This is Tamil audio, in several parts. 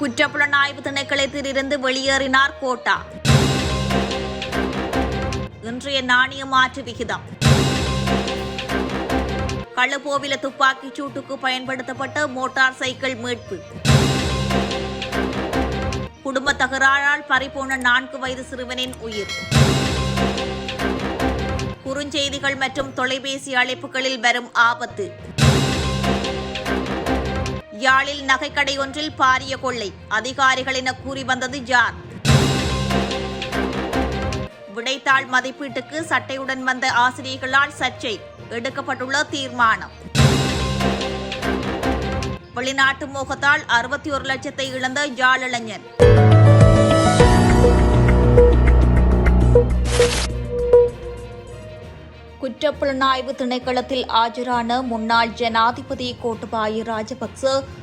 குற்றப்புலனாய்வு திணைக்களத்தில் இருந்து வெளியேறினார் கோட்டா. இன்றைய நாணய மாற்று விகிதம். கள்ளப்போவில துப்பாக்கிச் சூட்டுக்கு பயன்படுத்தப்பட்ட மோட்டார் சைக்கிள் மீட்பு. குடும்ப தகராறால் பறிபோன நான்கு வயது சிறுவனின் உயிர். குறுஞ்செய்திகள் மற்றும் தொலைபேசி அழைப்புகளில் வரும் ஆபத்து. யாழில் நகைக்கடை ஒன்றில் பாரிய கொள்ளை. அதிகாரிகள் என கூறி வந்தது ஜார் விடைத்தாள் மதிப்பீட்டுக்கு சட்டையுடன் வந்த ஆசிரியர்களால் சர்ச்சை. எடுக்கப்பட்டுள்ள தீர்மானம். வெளிநாட்டு மோகத்தால் அறுபத்தி ஒரு லட்சத்தை இழந்த ஜாழ் இளைஞன். குற்றப்புலனாய்வு திணைக்களத்தில் ஆஜரான முன்னாள் ஜனாதிபதி கோட்டபாய ராஜபக்ச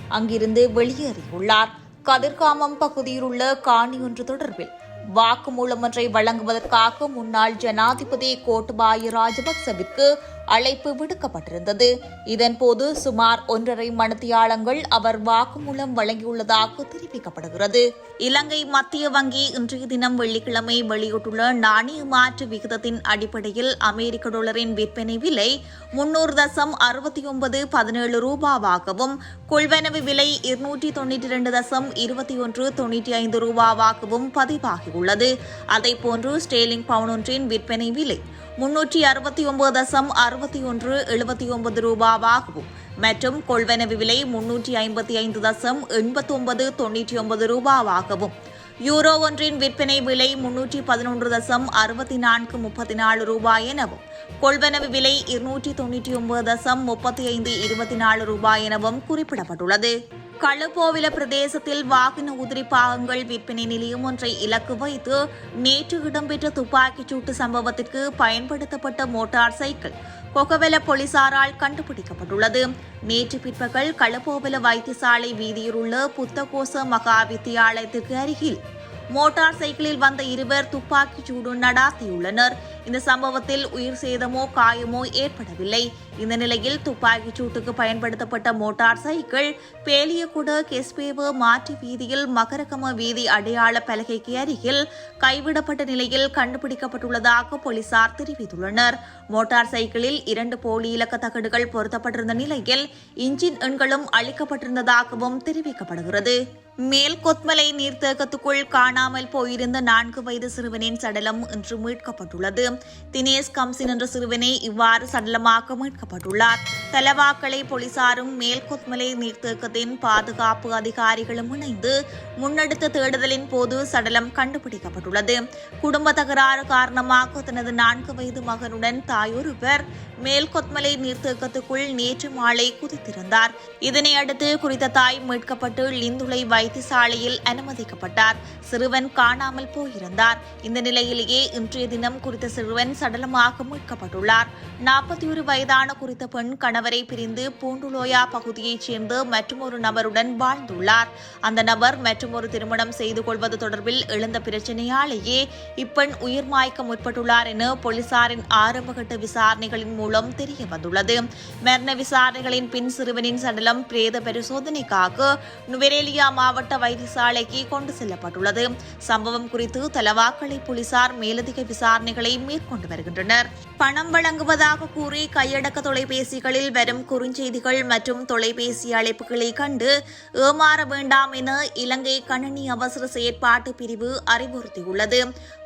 அங்கிருந்து வெளியேறியுள்ளார் கதிர்காமம் பகுதியில் உள்ள காணி ஒன்று தொடர்பில் வாக்குமூலம் ஒன்றை வழங்குவதற்காக முன்னாள் ஜனாதிபதி கோட்டபாய ராஜபக்சவிற்கு அழைப்பு விடுக்கப்பட்டிருந்தது. இதன்போது சுமார் ஒன்றரை மணித்தியாலங்கள் அவர் வாக்குமூலம் வழங்கியுள்ளதாக தெரிவிக்கப்படுகிறது. இலங்கை மத்திய வங்கி இன்றைய தினம் வெள்ளிக்கிழமை வெளியிட்டுள்ள நாணய மாற்று விகிதத்தின் அடிப்படையில் அமெரிக்க டாலரின் விற்பனை விலை முன்னூறு தசம் அறுபத்தி ஒன்பது பதினேழு ரூபாவாகவும் கொள்வனவு விலை இருநூற்றி தொண்ணூற்றி இரண்டு தசம் இருபத்தி ஒன்று தொண்ணூற்றி ஐந்து ரூபாவாகவும் பதிவாகியுள்ளது. அதேபோன்று ஸ்டேலிங் பவுனொன்றின் விற்பனை விலை முன்னூற்றி அறுபத்தி ஒன்பது தசம் அறுபத்தி ஒன்று எழுபத்தி ஒன்பது ரூபாவாகவும் மற்றும் கொள்வனவு விலை முன்னூற்றி ஐம்பத்தி ஐந்து தசம் எண்பத்தொன்பது தொன்னூற்றி தொண்ணூற்றி ஒன்பது ரூபாவாகவும். யூரோ ஒன்றின் விற்பனை விலை முன்னூற்றி பதினொன்று தசம் அறுபத்தி நான்கு முப்பத்தி நாலு ரூபாய் எனவும் கொள்வனவு விலை இருநூற்றி தொண்ணூற்றி ஒன்பது தசம் முப்பத்தி ஐந்து இருபத்தி நாலு ரூபாய் எனவும் குறிப்பிடப்பட்டுள்ளது. களுப்போவில பிரதேசத்தில் வாகன உதிரி பாகங்கள் விற்பனை நிலையம் ஒன்றை இலக்கு வைத்து நேற்று இடம்பெற்ற துப்பாக்கிச் சூட்டு சம்பவத்திற்கு பயன்படுத்தப்பட்ட மோட்டார் சைக்கிள். கொகவெல போலீசாரால் கண்டுபிடிக்கப்பட்டுள்ளது. நேற்று பிற்பகல் களப்போவல வைத்தியசாலை வீதியில் உள்ள புத்தகோச மகா வித்தியாலயத்திற்கு அருகில் மோட்டார் சைக்கிளில் வந்த இருவர் துப்பாக்கிச் சூடு நடாத்தியுள்ளனர். இந்த சம்பவத்தில் உயிர் சேதமோ காயமோ ஏற்படவில்லை. இந்த நிலையில் துப்பாக்கிச் சூட்டுக்கு பயன்படுத்தப்பட்ட மோட்டார் சைக்கிள் பேலியகுட கெஸ்பேவு மாற்று வீதியில் மகரகம வீதி அடையாள பலகைக்கு அருகில் கைவிடப்பட்ட நிலையில் கண்டுபிடிக்கப்பட்டுள்ளதாக போலீசார் தெரிவித்துள்ளனர். மோட்டார் சைக்கிளில் இரண்டு போலி இலக்க தகடுகள் பொருத்தப்பட்டிருந்த நிலையில் இன்ஜின் எண்களும் அளிக்கப்பட்டிருந்ததாகவும் தெரிவிக்கப்படுகிறது. மேல் கொத்மலை நீர்த்தேக்கத்துக்குள் காணாமல் போயிருந்த நான்கு வயது சிறுவனின் சடலம் இன்று மீட்கப்பட்டுள்ளது. தினேஷ் கம்சின் என்ற சிறுவனை இவ்வாறு சடலமாக மீட்க மீட்கப்பட்டுள்ளார் தலவாக்கலை போலீசாரும் மேல்கொத்மலை நீர்த்தேக்கத்தின் பாதுகாப்பு அதிகாரிகளும் இணைந்து முன்னெடுத்த தேடுதலின் போது சடலம் கண்டுபிடிக்கப்பட்டுள்ளது. குடும்ப தகராறு காரணமாக தனது நான்கு வயது மகனுடன் தாயொருவர் மேல்கொத்மலை நீர்த்தேக்கத்துக்குள் நேற்று மாலை குதித்திருந்தார். இதனையடுத்து குறித்த தாய் மீட்கப்பட்டு லிந்துளை வைத்தியசாலையில் அனுமதிக்கப்பட்டார். சிறுவன் காணாமல் போயிருந்தார். இந்த நிலையிலேயே இன்றைய தினம் குறித்த சிறுவன் சடலமாக மீட்கப்பட்டுள்ளார். நாற்பத்தி ஒரு வயதான குறித்த பெண் கணவரை பிரிந்து பூண்டுலோயா பகுதியைச் சேர்ந்த மற்றொரு நபருடன் வாழ்ந்துள்ளார். அந்த நபர் மற்றொரு திருமணம் செய்து கொள்வது தொடர்பில் எழுந்த பிரச்சனையாலேயே இப்பெண் உயிர் மாய்க்க முற்பட்டுள்ளார் என போலீசாரின் ஆரம்பகட்ட விசாரணைகளின் மூலம் தெரிய வந்துள்ளது மரண விசாரணைகளின் பின் சிறுவனின் சடலம் பிரேத பரிசோதனைக்காக நுவரேலியா மாவட்ட வைத்தியசாலைக்கு கொண்டு செல்லப்பட்டுள்ளது. சம்பவம் குறித்து தலவாக்கலை போலீசார் மேலதிக விசாரணைகளை மேற்கொண்டு வருகின்றனர். பணம் வழங்குவதாக கூறி கையடக்க தொலைபேசிகளில் வரும் குறுஞ்செய்திகள் மற்றும் தொலைபேசி அழைப்புகளை கண்டு ஏமாற வேண்டாம் என இலங்கை கணினி அவசர செயற்பாட்டு பிரிவு அறிவுறுத்தியுள்ளது.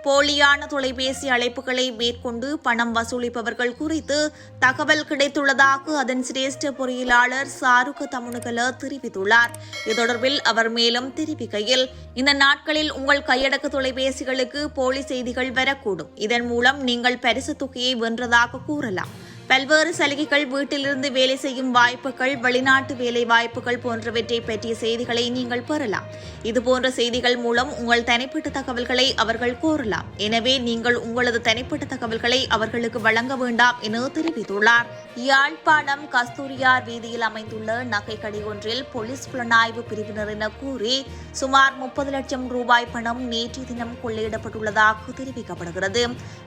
போலியான தொலைபேசி அழைப்புகளை மேற்கொண்டு பணம் வசூலிப்பவர்கள் குறித்து தகவல் கிடைத்துள்ளதாக அதன் சிரேஷ்ட பொறியியலாளர் சாருக தமுனுகல தெரிவித்துள்ளார். இது தொடர்பில் அவர் மேலும் தெரிவிக்கையில் இந்த நாட்களில் உங்கள் கையடக்க தொலைபேசிகளுக்கு போலி செய்திகள் வரக்கூடும். இதன் மூலம் நீங்கள் பரிசு தொகையை வென்றதாக கூறலாம். பல்வேறு சலுகைகள் வீட்டிலிருந்து வேலை செய்யும் வாய்ப்புகள் வெளிநாட்டு வேலை வாய்ப்புகள் போன்றவற்றை பற்றிய செய்திகளை நீங்கள் பெறலாம். இதுபோன்ற செய்திகள் மூலம் உங்கள் தனிப்பட்ட தகவல்களை அவர்கள் கோரலாம். எனவே நீங்கள் உங்களது தனிப்பட்ட தகவல்களை அவர்களுக்கு வழங்க வேண்டாம் என தெரிவித்துள்ளார். யாழ்ப்பாணம் கஸ்தூரியார் வீதியில் அமைந்துள்ள நகைக்கடை ஒன்றில் போலீஸ் புலனாய்வு பிரிவினர் என கூறி சுமார் முப்பது லட்சம் ரூபாய் பணம் நேற்று தினம் கொள்ளையிடப்பட்டுள்ளதாக தெரிவிக்கப்படுகிறது.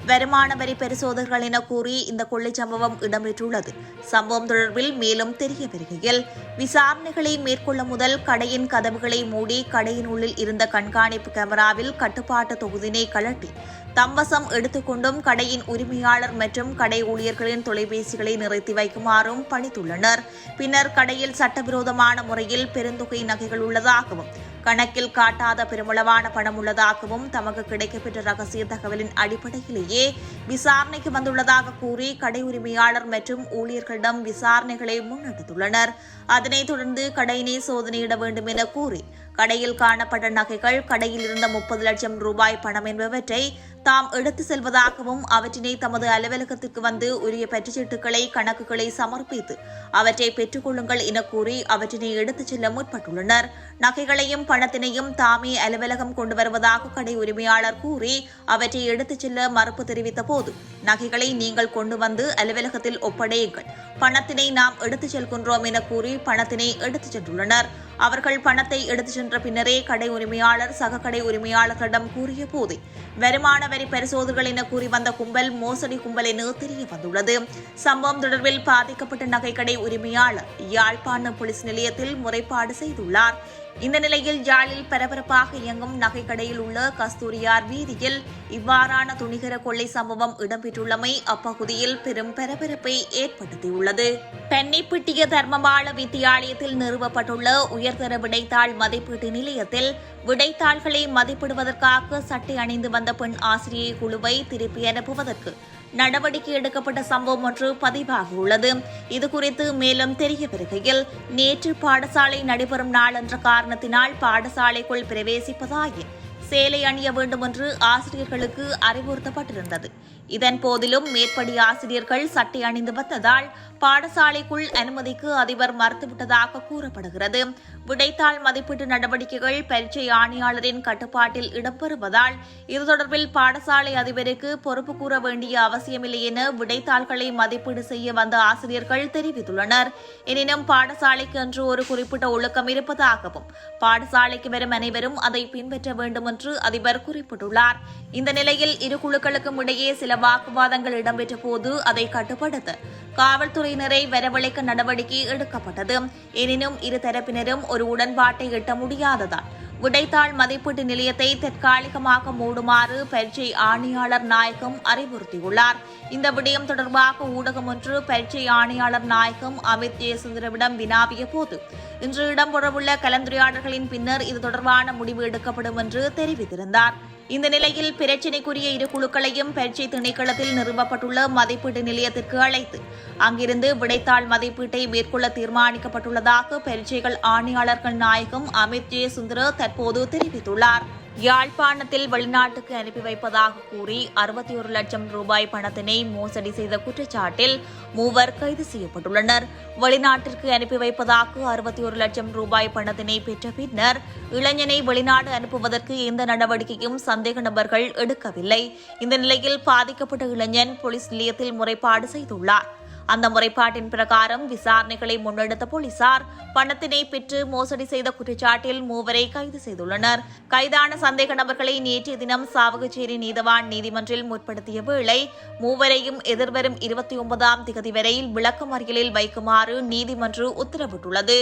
வருமான வரி பரிசோதகர்கள் என கூறி இந்த கொள்ளை சம்பவம் இடம்பெற்றுள்ளது. சம்பவம் தொடர்பில் மேலும் தெரிய வருகையில் விசாரணைகளை மேற்கொள்ள முதல் கடையின் கதவுகளை மூடி கடையின் உள்ளில் இருந்த கண்காணிப்பு கேமராவில் கட்டுப்பாட்டு தொகுதினை கழட்டி தம்வசம் எடுத்துக்கொண்டும் கடையின் உரிமையாளர் மற்றும் கடை ஊழியர்களின் தொலைபேசிகளை நிறுத்தி வைக்குமாறும் பணித்துள்ளனர். பின்னர் கடையில் சட்டவிரோதமான முறையில் பெருந்தொகை நகைகள் உள்ளதாகவும் கணக்கில் காட்டாத பெருமளவான பணம் உள்ளதாகவும் தமக்கு கிடைக்கப்பெற்ற ரகசிய தகவலின் அடிப்படையிலேயே விசாரணைக்கு வந்துள்ளதாக கூறி கடை உரிமையாளர் மற்றும் ஊழியர்களிடம் விசாரணைகளை முன்னெடுத்துள்ளனர். அதனைத் தொடர்ந்து கடையினை சோதனையிட வேண்டும் என கூறி கடையில் காணப்பட்ட நகைகள் கடையில் இருந்த முப்பது லட்சம் ரூபாய் பணம் என்பவற்றை தாம் எடுத்து செல்வதாகவும் அவற்றினை தமது அலுவலகத்திற்கு வந்து உரிய பெற்றுச்சீட்டுகளை கணக்குகளை சமர்ப்பித்து அவற்றை பெற்றுக்கொள்ளுங்கள் என கூறி அவற்றினை எடுத்துச் செல்ல முற்பட்டுள்ளனர். நகைகளையும் பணத்தினையும் தாமே அலுவலகம் கொண்டு வருவதாக கடை உரிமையாளர் கூறி அவற்றை எடுத்துச் செல்ல மறுப்பு தெரிவித்த போது நகைகளை நீங்கள் கொண்டு வந்து அலுவலகத்தில் ஒப்படையுங்கள். பணத்தினை நாம் எடுத்துச் செல்கின்றோம் என கூறி பணத்தினை எடுத்துச் சென்றுள்ளனர். அவர்கள் பணத்தை எடுத்துச் சென்ற பின்னரே கடை உரிமையாளர் சக கடை உரிமையாளர்களிடம் கூறிய போது வருமான வரி பரிசோதகர்கள் என கூறி வந்த கும்பல் மோசடி கும்பல் என தெரிய வந்துள்ளது. சம்பவம் தொடர்பில் பாதிக்கப்பட்ட நகைக்கடை உரிமையாளர் யாழ்ப்பாண போலீஸ் நிலையத்தில் முறைப்பாடு செய்துள்ளார். இந்த நிலையில் யாழில் பரபரப்பாக இயங்கும் நகைக்கடையில் உள்ள கஸ்தூரியார் வீதியில் இவ்வாறான துணிகர கொள்ளை சம்பவம் இடம்பெற்றுள்ளமை அப்பகுதியில் பெரும் பரபரப்பை ஏற்படுத்தியுள்ளது. பென்னிப்பிட்டிய தர்மபால வித்தியாலயத்தில் நிறுவப்பட்டுள்ள உயர் உயர்தர விடைத்தாள் மதிப்பீட்டு நிலையத்தில் விடைத்தாள்களை மதிப்பிடுவதற்காக சட்டை அணிந்து வந்த பெண் ஆசிரியை குழுவை திருப்பி அனுப்புவதற்கு நடவடிக்கை எடுக்கப்பட்ட சம்பவம் ஒன்று பதிவாகியுள்ளது இதுகுறித்து மேலும் தெரிய வருகையில் நேற்று பாடசாலை நடைபெறும் நாள் என்ற காரணத்தினால் பாடசாலைக்குள் பிரவேசிப்பதாயின் சேலை அணிய வேண்டும் என்று ஆசிரியர்களுக்கு அறிவுறுத்தப்பட்டிருந்தது. இதன் போதிலும் மேற்படி ஆசிரியர்கள் சட்டை அணிந்து வந்ததால் பாடசாலைக்குள் அனுமதிக்கு அதிபர் மறுத்துவிட்டதாக கூறப்படுகிறது. விடைத்தாள் மதிப்பீட்டு நடவடிக்கைகள் பரீட்சை ஆணையாளரின் கட்டுப்பாட்டில் இடம்பெறுவதால் இது தொடர்பில் பாடசாலை அதிபருக்கு பொறுப்பு கூற வேண்டிய அவசியமில்லை என விடைத்தாள்களை மதிப்பீடு செய்ய வந்த ஆசிரியர்கள் தெரிவித்துள்ளனர். எனினும் பாடசாலைக்கு என்று ஒரு குறிப்பிட்ட ஒழுக்கம் இருப்பதாகவும் பாடசாலைக்கு வரும் அனைவரும் அதை பின்பற்ற வேண்டும் என்று அதிபர் குறிப்பிட்டுள்ளார். இந்த நிலையில் இரு குழுக்களுக்கும் இடையே சில வாக்குவாதங்கள் இடம்பெற்ற போது அதை கட்டுப்படுத்த காவல்துறையினரை வரவழைக்க நடவடிக்கை எடுக்கப்பட்டது. எனினும் இரு தரப்பினரும் ஒரு உடன்பாட்டை எட்ட முடியாததால் விடைத்தாள் மதிப்பீட்டு நிலையத்தை தற்காலிகமாக மூடுமாறு பரீட்சை ஆணையாளர் நாயகம் அறிவுறுத்தியுள்ளார். இந்த விடயம் தொடர்பாக ஊடகம் ஒன்று பரீட்சை ஆணையாளர் நாயகம் அமித் ஜெயசுந்தரவிடம் வினாவிய போது இன்று இடம்பெறவுள்ள கலந்துரையாடல்களின் பின்னர் இது தொடர்பான முடிவு எடுக்கப்படும் என்று தெரிவித்திருந்தார். இந்த நிலையில் பிரச்சினைக்குரிய இரு குழுக்களையும் பயிற்சி திணைக்களத்தில் நிறுவப்பட்டுள்ள மதிப்பீட்டு நிலையத்திற்கு அழைத்து அங்கிருந்து விடைத்தாள் மதிப்பீட்டை மேற்கொள்ள தீர்மானிக்கப்பட்டுள்ளதாக பயிற்சிகள் ஆணையாளர்கள் நாயகம் அமித் ஜே சுந்தர தற்போது தெரிவித்துள்ளார். யாழ்ப்பாணத்தில் வெளிநாட்டுக்கு அனுப்பி வைப்பதாக கூறி அறுபத்தி ஒரு லட்சம் ரூபாய் பணத்தினை மோசடி செய்த குற்றச்சாட்டில் மூவர் கைது செய்யப்பட்டுள்ளனர். வெளிநாட்டிற்கு அனுப்பி வைப்பதாக அறுபத்தி ஒரு லட்சம் ரூபாய் பணத்தினை பெற்ற பின்னர் இளைஞனை வெளிநாடு அனுப்புவதற்கு எந்த நடவடிக்கையும் சந்தேக நபர்கள் எடுக்கவில்லை. இந்த நிலையில் பாதிக்கப்பட்ட இளைஞன் போலீஸ் நிலையத்தில் முறைப்பாடு செய்துள்ளார். அந்த முறைப்பாட்டின் பிரகாரம் விசாரணைகளை முன்னெடுத்த போலீசார் பணத்தினை பெற்று மோசடி செய்த குற்றச்சாட்டில் மூவரை கைது செய்துள்ளனர். கைதான சந்தேக நபர்களை நேற்றைய தினம் சாவகச்சேரி நீதவான் நீதிமன்றில் முற்படுத்திய வேளை மூவரையும் எதிர்வரும் இருபத்தி ஒன்பதாம் திகதி வரையில் விளக்கமறியலில் வைக்குமாறு நீதிமன்றம் உத்தரவிட்டுள்ளது.